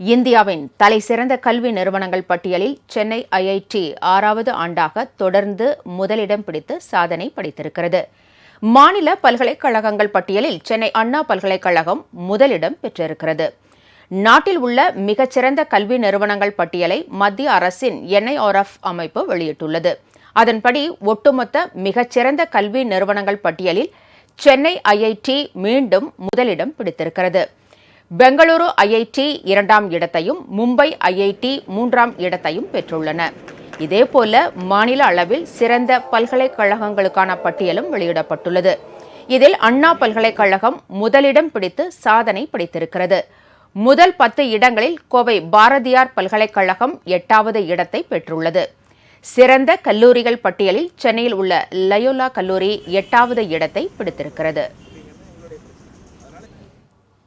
இந்தியாவின் தலைசிறந்த கல்வி நிறுவனங்கள் பட்டியலில் சென்னை ஐஐடி ஆறாவது ஆண்டாக தொடர்ந்து முதலிடம் பிடித்து சாதனை படைத்திருக்கிறது. மாநில பல்கலைக்கழகங்கள் பட்டியலில் சென்னை அண்ணா பல்கலைக்கழகம் முதலிடம் பெற்றிருக்கிறது. நாட்டில் உள்ள மிகச்சிறந்த கல்வி நிறுவனங்கள் பட்டியலை மத்திய அரசின் என்ஐஆர்எஃப் அமைப்பு வெளியிட்டுள்ளது. அதன்படி ஒட்டுமொத்த மிகச்சிறந்த கல்வி நிறுவனங்கள் பட்டியலில் சென்னை ஐஐடி மீண்டும் முதலிடம் பிடித்திருக்கிறது. பெங்களூரு ஐஐடி இரண்டாம் இடத்தையும் மும்பை ஐஐடி மூன்றாம் இடத்தையும் பெற்றுள்ளன. இதேபோல மாநில அளவில் சிறந்த பல்கலைக்கழகங்களுக்கான பட்டியலும் வெளியிடப்பட்டுள்ளது. இதில் அண்ணா பல்கலைக்கழகம் முதலிடம் பிடித்து சாதனை படைத்திருக்கிறது. முதல் பத்து இடங்களில் கோவை பாரதியார் பல்கலைக்கழகம் எட்டாவது இடத்தை பெற்றுள்ளது. சிறந்த கல்லூரிகள் பட்டியலில் சென்னையில் உள்ள லயோலா கல்லூரி எட்டாவது இடத்தை பிடித்திருக்கிறது.